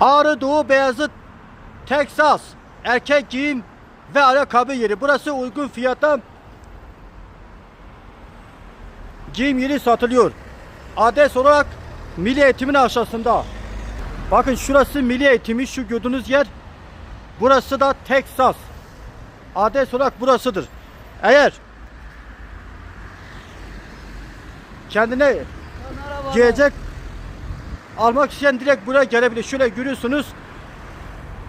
Ağrı Doğu Beyazıt Texas erkek giyim ve ayakkabı yeri. Burası uygun fiyata giyim yeri satılıyor. Adres olarak Milli Eğitim'in aşağısında. Bakın şurası Milli Eğitimi şu gördüğünüz yer. Burası da Texas. Adres olarak burasıdır. Eğer kendine giyecek almak isteyen direkt buraya gelebilir. Şöyle görüyorsunuz.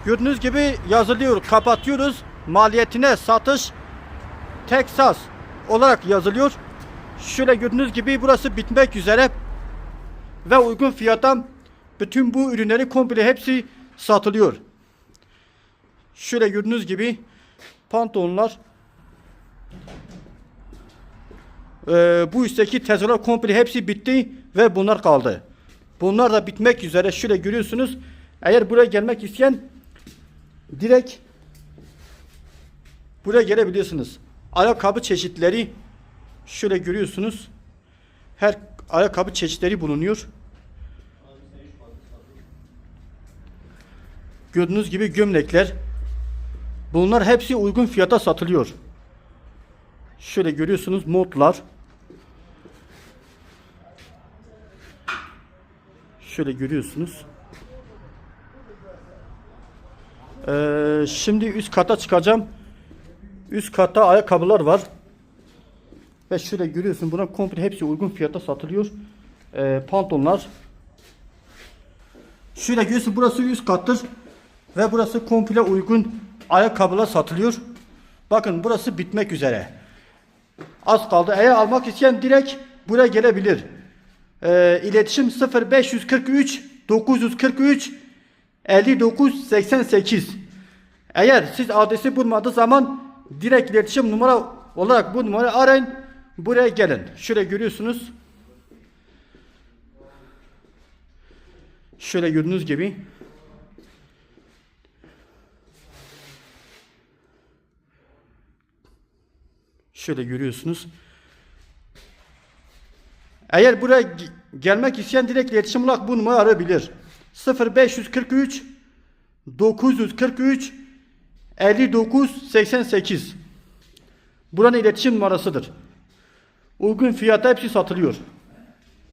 Gördüğünüz gibi yazılıyor. Kapatıyoruz. Maliyetine satış Texas olarak yazılıyor. Şöyle gördüğünüz gibi burası bitmek üzere. Ve uygun fiyata bütün bu ürünleri komple hepsi satılıyor. Şöyle gördüğünüz gibi pantolonlar Ee, bu üstteki tezgahlar komple hepsi bitti ve bunlar kaldı. Bunlar da bitmek üzere. Şöyle görüyorsunuz. Eğer buraya gelmek isteyen direkt buraya gelebilirsiniz. Ayakkabı çeşitleri şöyle görüyorsunuz. Her ayakkabı çeşitleri bulunuyor. Gördüğünüz gibi gömlekler. Bunlar hepsi uygun fiyata satılıyor. Şöyle görüyorsunuz modlar. Şöyle görüyorsunuz. Ee, şimdi üst kata çıkacağım. Üst katta ayakkabılar var. Ve şöyle görüyorsun buna komple hepsi uygun fiyata satılıyor. Ee, pantolonlar. Şöyle görüyorsun burası üst kattır. Ve burası komple uygun ayakkabılar satılıyor. Bakın burası bitmek üzere. Az kaldı. Eğer almak isteyen direkt buraya gelebilir. Ee, iletişim 0543 943 59 88. Eğer siz adresi bulmadığı zaman direkt iletişim numara olarak bu numarayı arayın. Buraya gelin. Şöyle görüyorsunuz. Şöyle gördüğünüz gibi. Şöyle görüyorsunuz. Eğer buraya ge- gelmek isteyen direkt iletişim olarak bu numarayı arayabilir. 0543 943 59 88 Buranın iletişim numarasıdır. Uygun fiyata hepsi satılıyor.